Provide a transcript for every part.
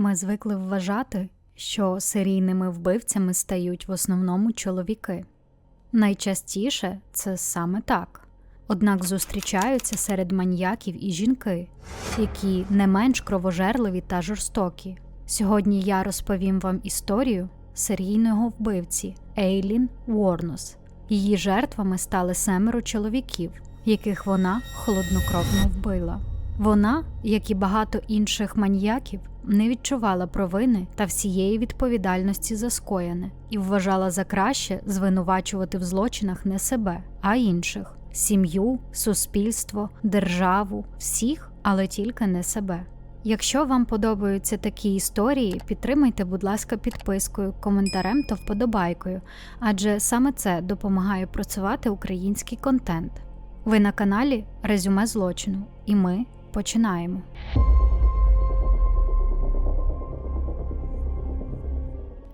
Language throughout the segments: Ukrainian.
Ми звикли вважати, що серійними вбивцями стають в основному чоловіки. Найчастіше це саме так. Однак зустрічаються серед маньяків і жінки, які не менш кровожерливі та жорстокі. Сьогодні я розповім вам історію серійного вбивці Ейлін Уорнос. Її жертвами стали семеро чоловіків, яких вона холоднокровно вбила. Вона, як і багато інших маньяків, не відчувала провини та всієї відповідальності за скоєне і вважала за краще звинувачувати в злочинах не себе, а інших сім'ю, суспільство, державу, всіх, але тільки не себе. Якщо вам подобаються такі історії, підтримайте, будь ласка, підпискою, коментарем та вподобайкою, адже саме це допомагає працювати український контент. Ви на каналі Резюме злочину, і ми починаємо.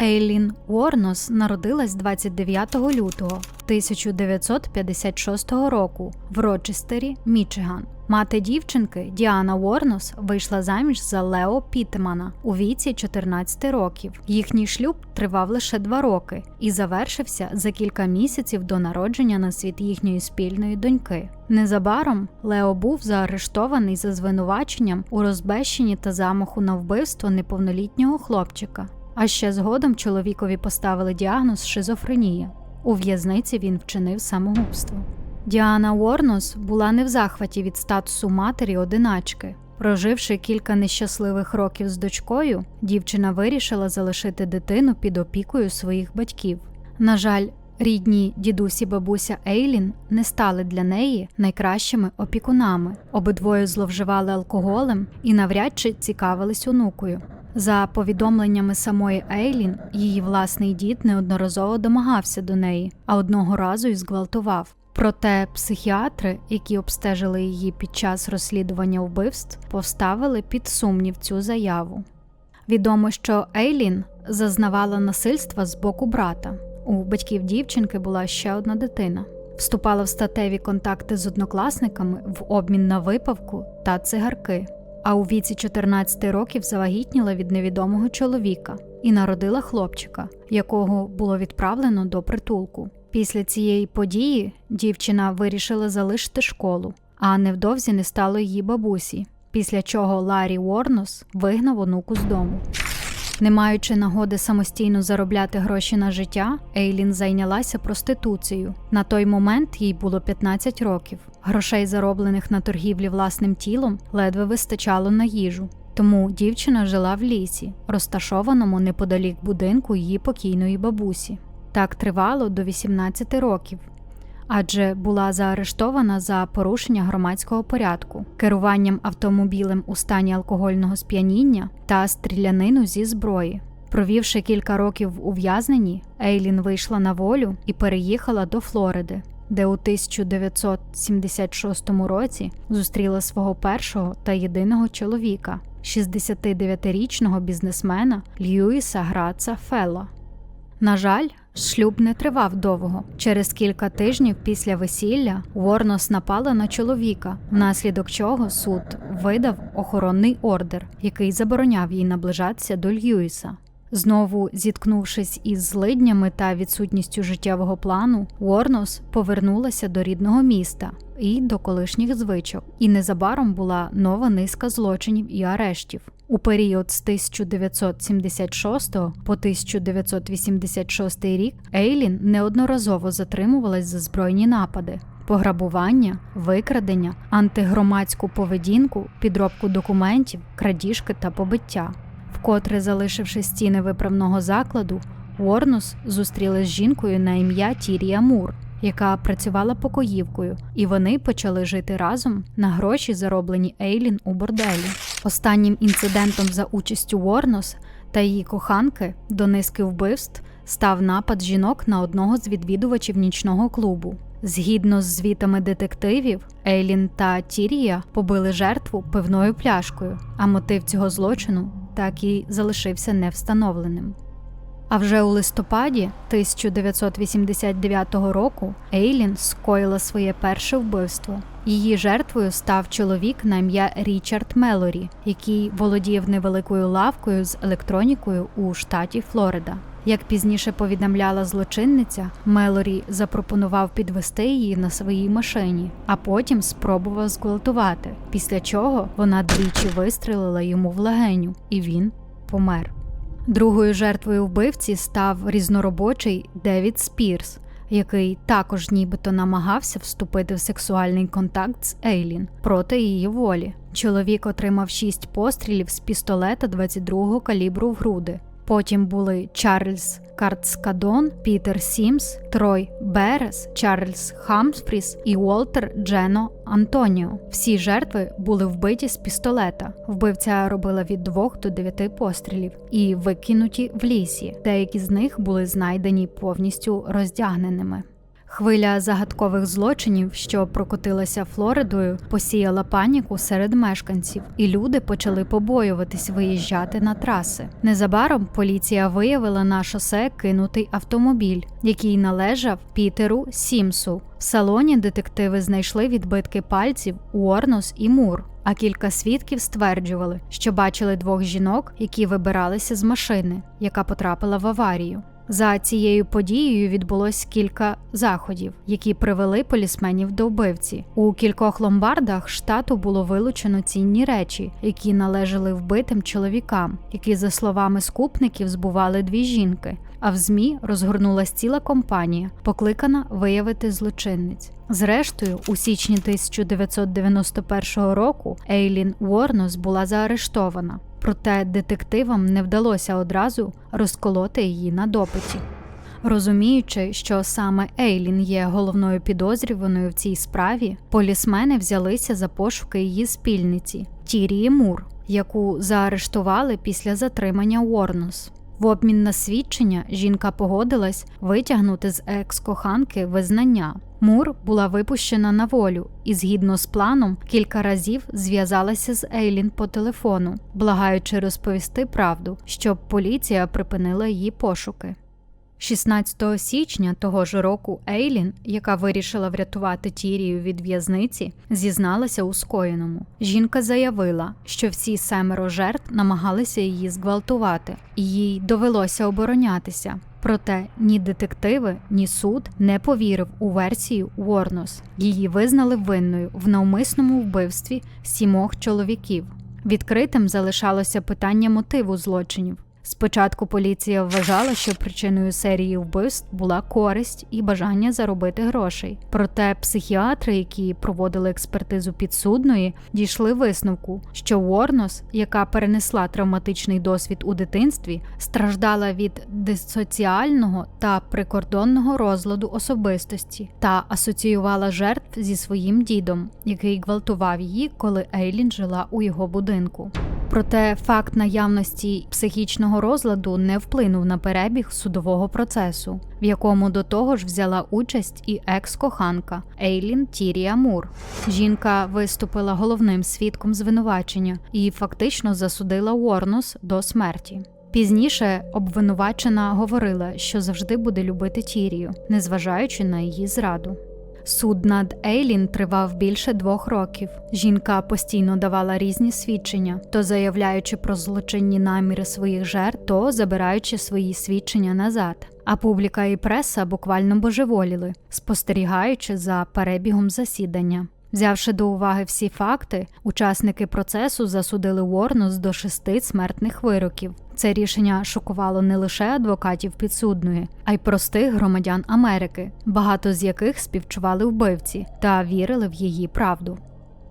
Ейлін Уорнос народилась 29 лютого 1956 року в Рочестері, Мічиган. Мати дівчинки Діана Уорнос вийшла заміж за Лео Пітемана у віці 14 років. Їхній шлюб тривав лише два роки і завершився за кілька місяців до народження на світ їхньої спільної доньки. Незабаром Лео був заарештований за звинуваченням у розбещенні та замаху на вбивство неповнолітнього хлопчика. А ще згодом чоловікові поставили діагноз шизофренія. У в'язниці він вчинив самогубство. Діана Уорнос була не в захваті від статусу матері одиначки. Проживши кілька нещасливих років з дочкою, дівчина вирішила залишити дитину під опікою своїх батьків. На жаль, рідні дідусі бабуся Ейлін не стали для неї найкращими опікунами. Обидвоє зловживали алкоголем і навряд чи цікавились онукою. За повідомленнями самої Ейлін, її власний дід неодноразово домагався до неї, а одного разу й зґвалтував. Проте психіатри, які обстежили її під час розслідування вбивств, поставили під сумнів цю заяву. Відомо, що Ейлін зазнавала насильства з боку брата. У батьків дівчинки була ще одна дитина. Вступала в статеві контакти з однокласниками в обмін на випавку та цигарки. А у віці 14 років завагітніла від невідомого чоловіка і народила хлопчика, якого було відправлено до притулку. Після цієї події дівчина вирішила залишити школу, а невдовзі не стало її бабусі, після чого Ларі Уорнос вигнав онуку з дому. Не маючи нагоди самостійно заробляти гроші на життя, Ейлін зайнялася проституцією. На той момент їй було 15 років. Грошей, зароблених на торгівлі власним тілом, ледве вистачало на їжу. Тому дівчина жила в лісі, розташованому неподалік будинку її покійної бабусі. Так тривало до 18 років, адже була заарештована за порушення громадського порядку, керуванням автомобілем у стані алкогольного сп'яніння та стрілянину зі зброї. Провівши кілька років в ув'язненні, Ейлін вийшла на волю і переїхала до Флориди, де у 1976 році зустріла свого першого та єдиного чоловіка, 69-річного бізнесмена Льюіса Граца Фелла. На жаль, шлюб не тривав довго. Через кілька тижнів після весілля Уорнос напала на чоловіка, внаслідок чого суд видав охоронний ордер, який забороняв їй наближатися до Льюіса. Знову зіткнувшись із злиднями та відсутністю життєвого плану, Уорнос повернулася до рідного міста і до колишніх звичок, і незабаром була нова низка злочинів і арештів. У період з 1976 по 1986 рік Ейлін неодноразово затримувалась за збройні напади. Пограбування, викрадення, антигромадську поведінку, підробку документів, крадіжки та побиття. Вкотре залишивши стіни виправного закладу, Уорнус зустрілась з жінкою на ім'я Тірія Мур, яка працювала покоївкою, і вони почали жити разом на гроші, зароблені Ейлін у борделі. Останнім інцидентом за участю Уорнос та її коханки до низки вбивств став напад жінок на одного з відвідувачів нічного клубу. Згідно з звітами детективів, Ейлін та Тірія побили жертву пивною пляшкою, а мотив цього злочину так і залишився невстановленим. А вже у листопаді 1989 року Ейлін скоїла своє перше вбивство. Її жертвою став чоловік на ім'я Річард Мелорі, який володів невеликою лавкою з електронікою у штаті Флорида. Як пізніше повідомляла злочинниця, Мелорі запропонував підвести її на своїй машині, а потім спробував зґвалтувати. Після чого вона двічі вистрелила йому в легеню, і він помер. Другою жертвою вбивці став різноробочий Девід Спірс, який також нібито намагався вступити в сексуальний контакт з Ейлін проти її волі. Чоловік отримав шість пострілів з пістолета 22-го калібру в груди. Потім були Чарльз Картскадон, Пітер Сімс, Трой Берес, Чарльз Хамфріс і Уолтер Джено Антоніо. Всі жертви були вбиті з пістолета. Вбивця робила від 2 до 9 пострілів і викинуті в лісі. Деякі з них були знайдені повністю роздягненими. Хвиля загадкових злочинів, що прокотилася Флоридою, посіяла паніку серед мешканців, і люди почали побоюватись виїжджати на траси. Незабаром поліція виявила на шосе кинутий автомобіль, який належав Пітеру Сімсу. В салоні детективи знайшли відбитки пальців Уорнос і Мур. А кілька свідків стверджували, що бачили двох жінок, які вибиралися з машини, яка потрапила в аварію. За цією подією відбулось кілька заходів, які привели полісменів до вбивці. У кількох ломбардах штату було вилучено цінні речі, які належали вбитим чоловікам, які, за словами скупників, збували дві жінки. А в ЗМІ розгорнулась ціла компанія, покликана виявити злочинниць. Зрештою, у січні 1991 року Ейлін Уорнос була заарештована, проте детективам не вдалося одразу розколоти її на допиті. Розуміючи, що саме Ейлін є головною підозрюваною в цій справі, полісмени взялися за пошуки її спільниці Тірії Мур, яку заарештували після затримання Уорнос. В обмін на свідчення жінка погодилась витягнути з екс-коханки визнання. Мур була випущена на волю і, згідно з планом, кілька разів зв'язалася з Ейлін по телефону, благаючи розповісти правду, щоб поліція припинила її пошуки. 16 січня того ж року Ейлін, яка вирішила врятувати Тірію від в'язниці, зізналася у скоєному. Жінка заявила, що всі семеро жертв намагалися її зґвалтувати, і їй довелося оборонятися. Проте ні детективи, ні суд не повірив у версію Уорнос. Її визнали винною в навмисному вбивстві сімох чоловіків. Відкритим залишалося питання мотиву злочинів. Спочатку поліція вважала, що причиною серії вбивств була користь і бажання заробити грошей. Проте психіатри, які проводили експертизу підсудної, дійшли висновку, що Уорнос, яка перенесла травматичний досвід у дитинстві, страждала від дисоціального та прикордонного розладу особистості та асоціювала жертв зі своїм дідом, який гвалтував її, коли Ейлін жила у його будинку. Проте факт наявності психічного розладу не вплинув на перебіг судового процесу, в якому до того ж взяла участь і екс-коханка Ейлін Тірія Мур. Жінка виступила головним свідком звинувачення і фактично засудила Уорнос до смерті. Пізніше обвинувачена говорила, що завжди буде любити Тірію, незважаючи на її зраду. Суд над Ейлін тривав більше двох років. Жінка постійно давала різні свідчення, то заявляючи про злочинні наміри своїх жертв, то забираючи свої свідчення назад. А публіка і преса буквально божеволіли, спостерігаючи за перебігом засідання. Взявши до уваги всі факти, учасники процесу засудили Уорнус до шести смертних вироків. Це рішення шокувало не лише адвокатів підсудної, а й простих громадян Америки, багато з яких співчували вбивці та вірили в її правду.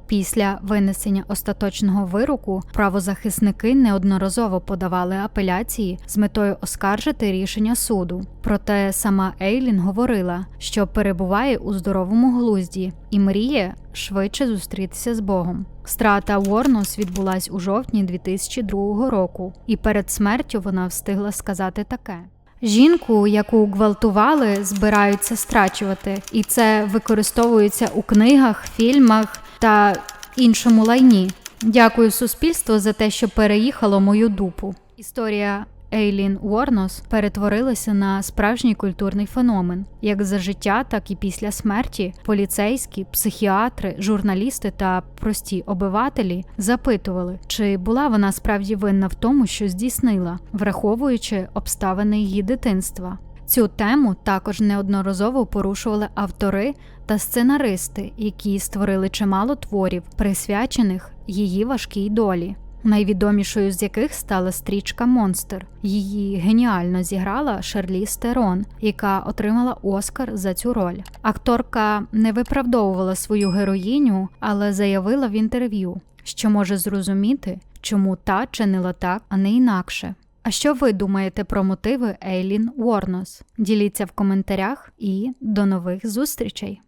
Після винесення остаточного вироку правозахисники неодноразово подавали апеляції з метою оскаржити рішення суду. Проте сама Ейлін говорила, що перебуває у здоровому глузді і мріє швидше зустрітися з Богом. Страта Уорнос відбулась у жовтні 2002 року, і перед смертю вона встигла сказати таке. Жінку, яку гвалтували, збираються страчувати, і це використовується у книгах, фільмах та іншому лайні. Дякую суспільству за те, що переїхало мою дупу. Історія Ейлін Уорнос перетворилася на справжній культурний феномен. Як за життя, так і після смерті поліцейські, психіатри, журналісти та прості обивателі запитували, чи була вона справді винна в тому, що здійснила, враховуючи обставини її дитинства. Цю тему також неодноразово порушували автори та сценаристи, які створили чимало творів, присвячених її важкій долі. Найвідомішою з яких стала стрічка Монстр. Її геніально зіграла Шерлі Стерон, яка отримала Оскар за цю роль. Акторка не виправдовувала свою героїню, але заявила в інтерв'ю, що може зрозуміти, чому та чинила так, а не інакше. А що ви думаєте про мотиви Ейлін Уорнос? Діліться в коментарях і до нових зустрічей!